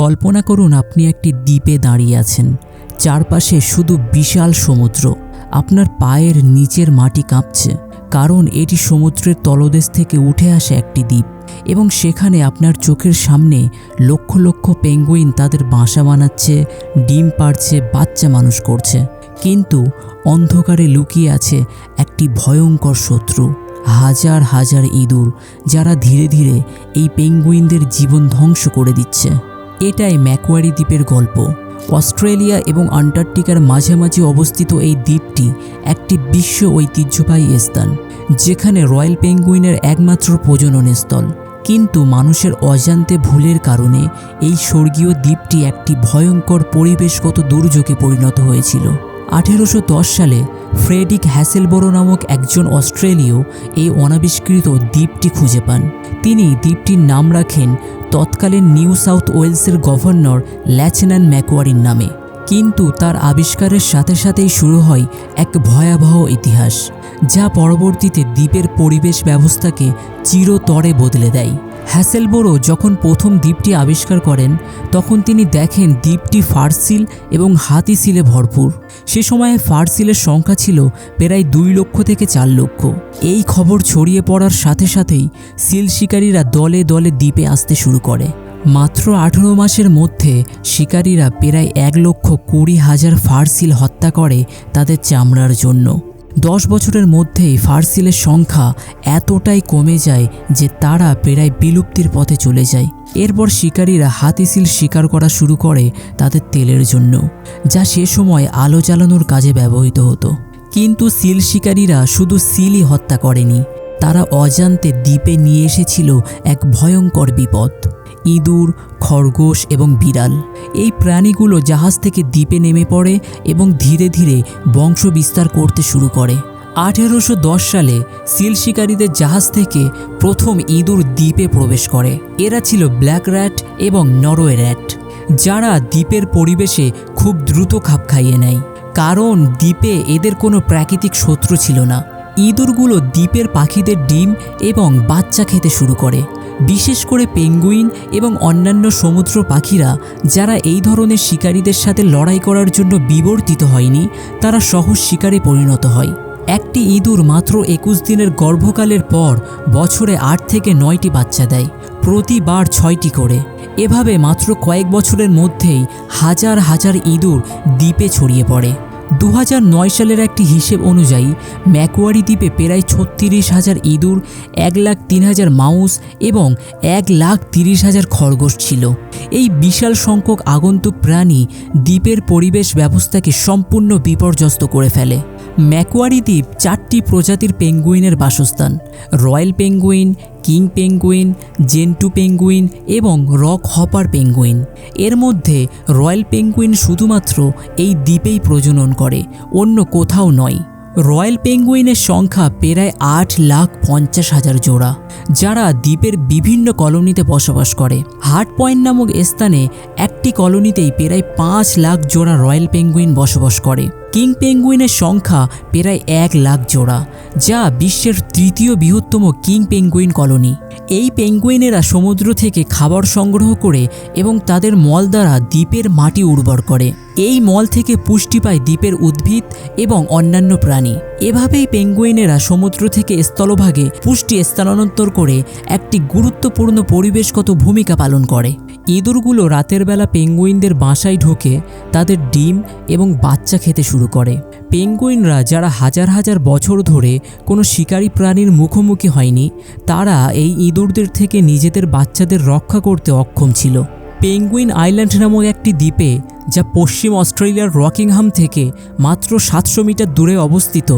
কল্পনা করুন আপনি একটি দ্বীপে দাঁড়িয়ে আছেন। চারপাশে শুধু বিশাল সমুদ্র। আপনার পায়ের নিচের মাটি কাঁপছে, কারণ এটি সমুদ্রের তলদেশ থেকে উঠে আসে একটি দ্বীপ এবং সেখানে আপনার চোখের সামনে লক্ষ লক্ষ পেঙ্গুইন তাদের বাসা বানাচ্ছে, ডিম পাড়ছে, বাচ্চা মানুষ করছে। কিন্তু অন্ধকারে লুকিয়ে আছে একটি ভয়ঙ্কর শত্রু, হাজার হাজার ইঁদুর, যারা ধীরে ধীরে এই পেঙ্গুইনদের জীবন ধ্বংস করে দিচ্ছে। এটাই ম্যাকোয়ারি দ্বীপের গল্প। অস্ট্রেলিয়া এবং আন্টার্কটিকার মাঝামাঝি অবস্থিত এই দ্বীপটি একটি বিশ্ব ঐতিহ্যবাহী স্থান, যেখানে রয়্যাল পেঙ্গুইনের একমাত্র প্রজনন স্থল। কিন্তু মানুষের অজান্তে ভুলের কারণে এই স্বর্গীয় দ্বীপটি একটি ভয়ঙ্কর পরিবেশগত দুর্যোগে পরিণত হয়েছিল। আঠেরোশো দশ সালে ফ্রেডিক হ্যাসেলবোরো নামক একজন অস্ট্রেলীয় এই অনাবিষ্কৃত দ্বীপটি খুঁজে পান। তিনি দ্বীপটির নাম রাখেন তৎকালীন নিউ সাউথ ওয়েলসের গভর্নর ল্যাচেনান ম্যাকোয়ারির নামে। কিন্তু তার আবিষ্কারের সাথে সাথেই শুরু হয় এক ভয়াবহ ইতিহাস, যা পরবর্তীতে দ্বীপের পরিবেশ ব্যবস্থাকে চিরতরে বদলে দেয়। হ্যাসেলবোরো যখন প্রথম দ্বীপটি আবিষ্কার করেন, তখন তিনি দেখেন দ্বীপটি ফার্সিল এবং হাতি সিলে ভরপুর। সে সময়ে ফার্সিলের সংখ্যা ছিল প্রায় দুই লক্ষ থেকে চার লক্ষ। এই খবর ছড়িয়ে পড়ার সাথে সাথেই সিল শিকারীরা দলে দলে দ্বীপে আসতে শুরু করে। মাত্র আঠেরো মাসের মধ্যে শিকারীরা প্রায় এক লক্ষ কুড়ি হাজার ফার্সিল হত্যা করে তাদের চামড়ার জন্য। দশ বছরের মধ্যেই ফার্সিলের সংখ্যা এতটাই কমে যায় যে তারা প্রায় বিলুপ্তির পথে চলে যায়। এরপর শিকারীরা হাতিসিল শিকার করা শুরু করে তাদের তেলের জন্য, যা সে সময় আলো জ্বালানোর কাজে ব্যবহৃত হতো। কিন্তু সিল শিকারীরা শুধু সিলই হত্যা করেনি তারা অজান্তে দ্বীপে নিয়ে এসেছিল এক ভয়ঙ্কর বিপদ। ইঁদুর, খরগোশ এবং বিড়াল। এই প্রাণীগুলো জাহাজ থেকে দ্বীপে নেমে পড়ে এবং ধীরে ধীরে বংশ বিস্তার করতে শুরু করে। আঠেরোশো দশ সালে সিল শিকারীদের জাহাজ থেকে প্রথম ইঁদুর দ্বীপে প্রবেশ করে। এরা ছিল ব্ল্যাক র্যাট এবং নরওয়ে র্যাট, যারা দ্বীপের পরিবেশে খুব দ্রুত খাপ খাইয়ে নেয়। কারণ দ্বীপে এদের কোনো প্রাকৃতিক শত্রু ছিল না। ইঁদুরগুলো দ্বীপের পাখিদের ডিম এবং বাচ্চা খেতে শুরু করে। বিশেষ করে পেঙ্গুইন এবং অন্যান্য সমুদ্র পাখিরা, যারা এই ধরনের শিকারীদের সাথে লড়াই করার জন্য বিবর্তিত হয়নি, তারা সহজ শিকারে পরিণত হয়। একটি ইঁদুর মাত্র একুশ দিনের গর্ভকালের পর বছরে আট থেকে নয়টি বাচ্চা দেয়, প্রতিবার ছয়টি করে। এভাবে মাত্র কয়েক বছরের মধ্যেই হাজার হাজার ইঁদুর দ্বীপে ছড়িয়ে পড়ে। দু হাজার নয় সালের একটি হিসেব অনুযায়ী ম্যাকোয়ারি দ্বীপে প্রায় ছত্রিশ হাজার ইঁদুর, এক লাখ তিন হাজার মাউস এবং এক লাখ তিরিশ হাজার খরগোশ ছিল। এই বিশাল সংখ্যক আগন্তুক প্রাণী দ্বীপের পরিবেশ ব্যবস্থাকে সম্পূর্ণ বিপর্যস্ত করে ফেলে। ম্যাকোয়ারি দ্বীপ চারটি প্রজাতির পেঙ্গুইনের বাসস্থান। Royal penguin king penguin, gentoo penguin এবং রক হপার পেঙ্গুইন। এর মধ্যে রয়্যাল পেঙ্গুইন শুধুমাত্র এই দ্বীপেই প্রজনন করে, অন্য কোথাও নয়। রয়্যাল পেঙ্গুইনের সংখ্যা প্রায় আট লাখ পঞ্চাশ হাজার জোড়া, যারা দ্বীপের বিভিন্ন কলোনিতে বসবাস করে। হার্ট পয়েন্ট নামক স্থানে একটি কলোনিতেই প্রায় পাঁচ লাখ জোড়া রয়্যাল পেঙ্গুইন বসবাস করে। কিং পেঙ্গুইনের সংখ্যা প্রায় এক লাখ জোড়া, যা বিশ্বের তৃতীয় বৃহত্তম কিং পেঙ্গুইন কলোনি। এই পেঙ্গুইনেরা সমুদ্র থেকে খাবার সংগ্রহ করে এবং তাদের মল দ্বারা দ্বীপের মাটি উর্বর করে। এই মল থেকে পুষ্টি পায় দ্বীপের উদ্ভিদ এবং অন্যান্য প্রাণী। এভাবেই পেঙ্গুইনেরা সমুদ্র থেকে স্থলভাগে পুষ্টি স্থানান্তর করে একটি গুরুত্বপূর্ণ পরিবেশগত ভূমিকা পালন করে। ইঁদুরগুলো রাতের বেলা পেঙ্গুইনদের বাসায় ঢোকে, তাদের ডিম এবং বাচ্চা খেতে শুরু করে। পেঙ্গুইনরা যারা হাজার হাজার বছর ধরে কোনো শিকারী প্রাণীর মুখোমুখি হয়নি, তারা এই ইঁদুরদের থেকে নিজেদের বাচ্চাদের রক্ষা করতে অক্ষম ছিল। পেঙ্গুইন আইল্যান্ড নামক একটি দ্বীপে, যা পশ্চিম অস্ট্রেলিয়ার রকিংহাম থেকে মাত্র সাতশো মিটার দূরে অবস্থিত,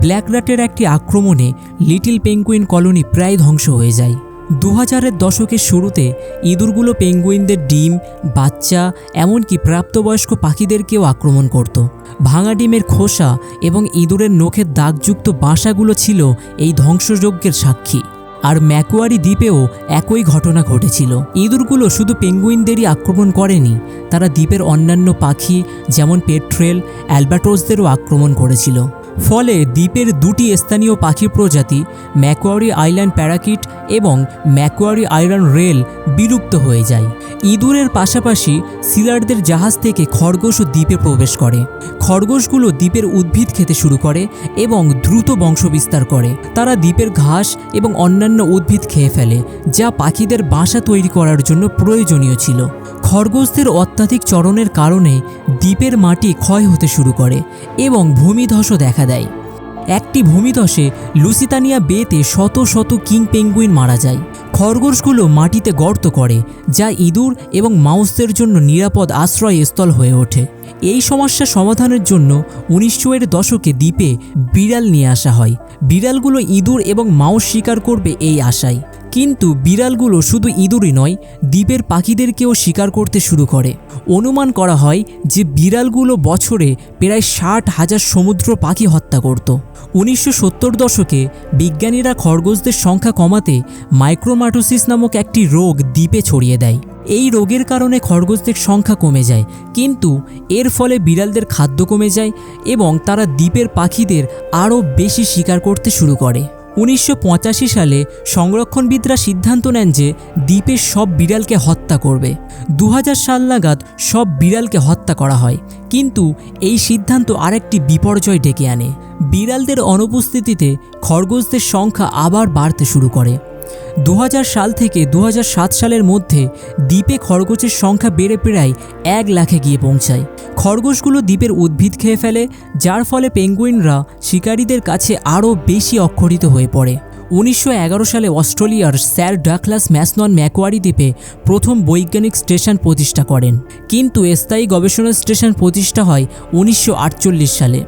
ব্ল্যাক র্যাটের একটি আক্রমণে লিটিল পেঙ্গুইন কলোনি প্রায় ধ্বংস হয়ে যায়। দু হাজারের দশকের শুরুতে ইঁদুরগুলো পেঙ্গুইনদের ডিম, বাচ্চা, এমনকি প্রাপ্তবয়স্ক পাখিদেরকেও আক্রমণ করত। ভাঙা ডিমের খোসা এবং ইঁদুরের নখের দাগযুক্ত বাসাগুলো ছিল এই ধ্বংসযজ্ঞের সাক্ষী। আর ম্যাকুয়ারি দ্বীপেও একই ঘটনা ঘটেছিল। ইঁদুরগুলো শুধু পেঙ্গুইনদেরই আক্রমণ করেনি, তারা দ্বীপের অন্যান্য পাখি যেমন পেট্রেল অ্যালবাটোসদেরও আক্রমণ করেছিল। ফলে দ্বীপের দুটি স্থানীয় পাখি প্রজাতি, ম্যাকোয়ারি আইল্যান্ড প্যারাকিট এবং ম্যাকোয়ারি আইল্যান্ড রেল বিলুপ্ত হয়ে যায়। ইঁদুরের পাশাপাশি সিলারদের জাহাজ থেকে খরগোশও দ্বীপে প্রবেশ করে। খরগোশগুলো দ্বীপের উদ্ভিদ খেতে শুরু করে এবং দ্রুত বংশবিস্তার করে। তারা দ্বীপের ঘাস এবং অন্যান্য উদ্ভিদ খেয়ে ফেলে, যা পাখিদের বাসা তৈরি করার জন্য প্রয়োজনীয় ছিল। খরগোশদের অত্যাধিক চরণের কারণে দ্বীপের মাটি ক্ষয় হতে শুরু করে এবং ভূমিধসও দেখা দেয়। একটি ভূমিধসে লুসিতানিয়া বেতে শত শত কিং পেঙ্গুইন মারা যায়। খরগোশগুলো মাটিতে গর্ত করে, যা ইঁদুর এবং মাউসদের জন্য নিরাপদ আশ্রয়স্থল হয়ে ওঠে। এই সমস্যা সমাধানের জন্য উনিশশো এর দশকে দ্বীপে বিড়াল নিয়ে আসা হয়। বিড়ালগুলো ইঁদুর এবং মাউস শিকার করবে এই আশায়। কিন্তু বিড়ালগুলো শুধু ইঁদুরই নয়, দ্বীপের পাখিদেরকেও শিকার করতে শুরু করে। অনুমান করা হয় যে বিড়ালগুলো বছরে প্রায় ষাট হাজার সমুদ্র পাখি হত্যা করত। উনিশশো সত্তর দশকে বিজ্ঞানীরা খরগোশদের সংখ্যা কমাতে মাইক্রোমাটোসিস নামক একটি রোগ দ্বীপে ছড়িয়ে দেয়। এই রোগের কারণে খরগোশদের সংখ্যা কমে যায়, কিন্তু এর ফলে বিড়ালদের খাদ্য কমে যায় এবং তারা দ্বীপের পাখিদের আরও বেশি শিকার করতে শুরু করে। উনিশশো পঁচাশি সালে সংরক্ষণবিদরা সিদ্ধান্ত নেন যে দ্বীপের সব বিড়ালকে হত্যা করবে। দু হাজার সাল নাগাদ সব বিড়ালকে হত্যা করা হয়। কিন্তু এই সিদ্ধান্ত আরেকটি বিপর্যয় ডেকে আনে। বিড়ালদের অনুপস্থিতিতে খরগোশদের সংখ্যা আবার বাড়তে শুরু করে। দু হাজার সাল থেকে দু হাজার সাত সালের মধ্যে দ্বীপে খরগোশের সংখ্যা বেড়ে প্রায় এক লাখে গিয়ে পৌঁছায়। খরগোশগুলো দ্বীপের উদ্ভিদ খেয়ে ফেলে, যার ফলে পেঙ্গুইনরা শিকারীদের কাছে আরও বেশি অক্ষরিত হয়ে পড়ে। উনিশশো এগারো সালে অস্ট্রেলিয়ার স্যার ডাকলাস ম্যাসনন ম্যাকোয়ারি দ্বীপে প্রথম বৈজ্ঞানিক স্টেশন প্রতিষ্ঠা করেন। কিন্তু স্থায়ী গবেষণা স্টেশন প্রতিষ্ঠা হয় উনিশশো আটচল্লিশ সালে।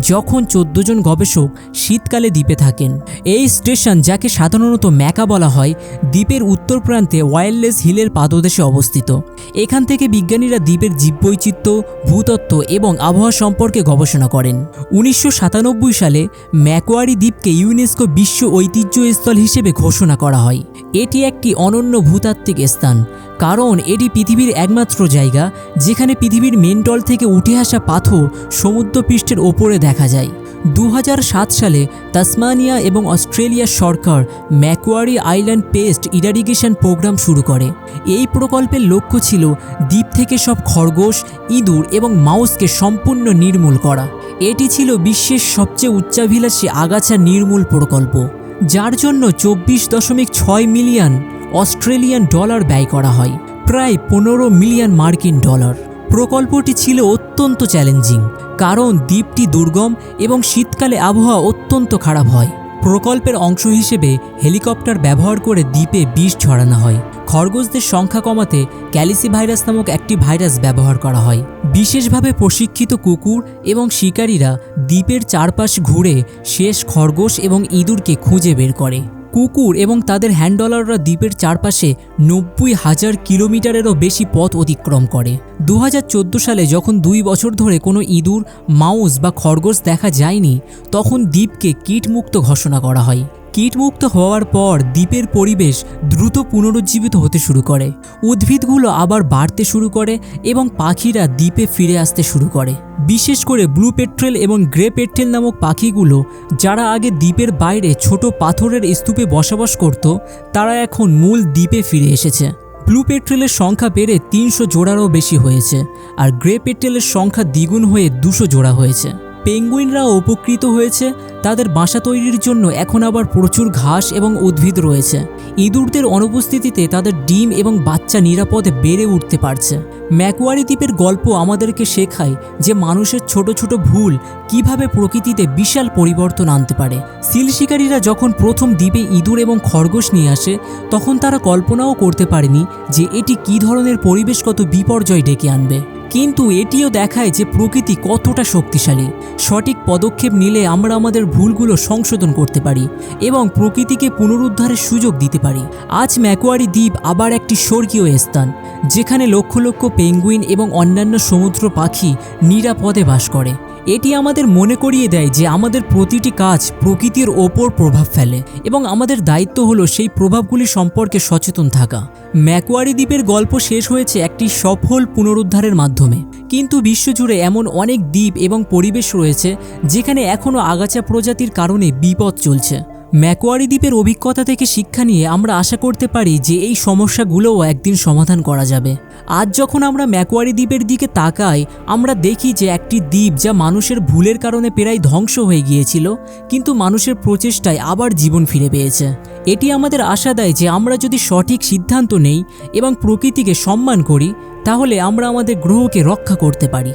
যখন চোদ্দ জন গবেষক শীতকালে দ্বীপে থাকেন। এই স্টেশন, যাকে সাধারণত ম্যাকা বলা হয়, দ্বীপের উত্তর প্রান্তে ওয়াইল্ডলেস হিলের পাদদেশে অবস্থিত। এখান থেকে বিজ্ঞানীরা দ্বীপের জীববৈচিত্র্য, ভূতত্ত্ব এবং আবহাওয়া সম্পর্কে গবেষণা করেন। উনিশশো সাতানব্বই সালে ম্যাকোয়ারি দ্বীপকে ইউনেস্কো বিশ্ব ঐতিহ্যস্থল হিসেবে ঘোষণা করা হয়। এটি একটি অনন্য ভূতাত্ত্বিক স্থান কারণ এটি পৃথিবীর একমাত্র জায়গা যেখানে পৃথিবীর মেন্টল থেকে উঠে আসা পাথর সমুদ্রপৃষ্ঠের ওপরে দেখা যায়। দু হাজার সাত সালে তাসমানিয়া এবং অস্ট্রেলিয়ার সরকার Macquarie Island pest eradication programme শুরু করে। এই প্রকল্পের লক্ষ্য ছিল দ্বীপ থেকে সব খরগোশ, ইঁদুর এবং মাউসকে সম্পূর্ণ নির্মূল করা। এটি ছিল বিশ্বের সবচেয়ে উচ্চাভিলাষী আগাছা নির্মূল প্রকল্প, যার জন্য চব্বিশ দশমিক ছয় মিলিয়ন অস্ট্রেলিয়ান ডলার ব্যয় করা হয়, প্রায় পনেরো মিলিয়ন মার্কিন ডলার। প্রকল্পটি ছিল অত্যন্ত চ্যালেঞ্জিং, কারণ দ্বীপটি দুর্গম এবং শীতকালে আবহাওয়া অত্যন্ত খারাপ হয়। প্রকল্পের অংশ হিসেবে হেলিকপ্টার ব্যবহার করে দ্বীপে বিষ ছড়ানো হয়। খরগোশদের সংখ্যা কমাতে ক্যালিসি ভাইরাস নামক একটি ভাইরাস ব্যবহার করা হয়। বিশেষভাবে প্রশিক্ষিত কুকুর এবং শিকারীরা দ্বীপের চারপাশ ঘুরে শেষ খরগোশ এবং ইঁদুরকে খুঁজে বের করে। কুকুর এবং তাদের হ্যান্ডলাররা দ্বীপের চারপাশে নব্বই হাজার কিলোমিটারেরও বেশি পথ অতিক্রম করে। দু হাজার চোদ্দ সালে যখন দুই বছর ধরে কোনো ইঁদুর, মাউস বা খরগোশ দেখা যায়নি, তখন দ্বীপকে কীটমুক্ত ঘোষণা করা হয়। কীটমুক্ত হওয়ার পর দ্বীপের পরিবেশ দ্রুত পুনরুজ্জীবিত হতে শুরু করে। উদ্ভিদগুলো আবার বাড়তে শুরু করে এবং পাখিরা দ্বীপে ফিরে আসতে শুরু করে। বিশেষ করে ব্লু পেট্রেল এবং গ্রে পেট্রেল নামক পাখিগুলো, যারা আগে দ্বীপের বাইরে ছোট পাথরের স্তূপে বসবাস করত, তারা এখন মূল দ্বীপে ফিরে এসেছে। ব্লু পেট্রেলের সংখ্যা বেড়ে তিনশো জোড়ারও বেশি হয়েছে, আর গ্রে পেট্রেলের সংখ্যা দ্বিগুণ হয়ে দুশো জোড়া হয়েছে। পেঙ্গুইনরাও উপকৃত হয়েছে তাদের বাসা তৈরির জন্য এখন আবার প্রচুর ঘাস এবং উদ্ভিদ রয়েছে। ইঁদুরদের অনুপস্থিতিতে তাদের ডিম এবং বাচ্চা নিরাপদে বেড়ে উঠতে পারছে। ম্যাকুয়ারি দ্বীপের গল্প আমাদেরকে শেখায় যে মানুষের ছোট ছোট ভুল কীভাবে প্রকৃতিতে বিশাল পরিবর্তন আনতে পারে। সিল শিকারীরা যখন প্রথম দ্বীপে ইঁদুর এবং খরগোশ নিয়ে আসে, তখন তারা কল্পনাও করতে পারেনি যে এটি কী ধরনের পরিবেশগত বিপর্যয় ডেকে আনবে। কিন্তু এটিও দেখায় যে প্রকৃতি কতটা শক্তিশালী। সঠিক পদক্ষেপ নিলে আমরা আমাদের ভুলগুলো সংশোধন করতে পারি এবং প্রকৃতিকে পুনরুদ্ধারের সুযোগ দিতে পারি। আজ ম্যাকোয়ারি দ্বীপ আবার একটি স্বর্গীয় স্থান, যেখানে লক্ষ লক্ষ পেঙ্গুইন এবং অন্যান্য সমুদ্র পাখি নিরাপদে বাস করে। এটি আমাদের মনে করিয়ে দেয় যে আমাদের প্রতিটি কাজ প্রকৃতির ওপর প্রভাব ফেলে এবং আমাদের দায়িত্ব হলো সেই প্রভাবগুলি সম্পর্কে সচেতন থাকা। ম্যাকোয়ারি দ্বীপের গল্প শেষ হয়েছে একটি সফল পুনরুদ্ধারের মাধ্যমে। কিন্তু বিশ্বজুড়ে এমন অনেক দ্বীপ এবং পরিবেশ রয়েছে যেখানে এখনও আগাছা প্রজাতির কারণে বিপদ চলছে। ম্যাকোয়ারি দ্বীপের অভিজ্ঞতা থেকে শিক্ষা নিয়ে আমরা আশা করতে পারি যে এই সমস্যাগুলোও একদিন সমাধান করা যাবে। আজ যখন আমরা ম্যাকোয়ারি দ্বীপের দিকে তাকাই, আমরা দেখি যে একটি দ্বীপ যা মানুষের ভুলের কারণে প্রায় ধ্বংস হয়ে গিয়েছিল, কিন্তু মানুষের প্রচেষ্টায় আবার জীবন ফিরে পেয়েছে। এটি আমাদের আশা দেয় যে আমরা যদি সঠিক সিদ্ধান্ত নেই এবং প্রকৃতিকে সম্মান করি তাহলে আমরা আমাদের গ্রহকে রক্ষা করতে পারি।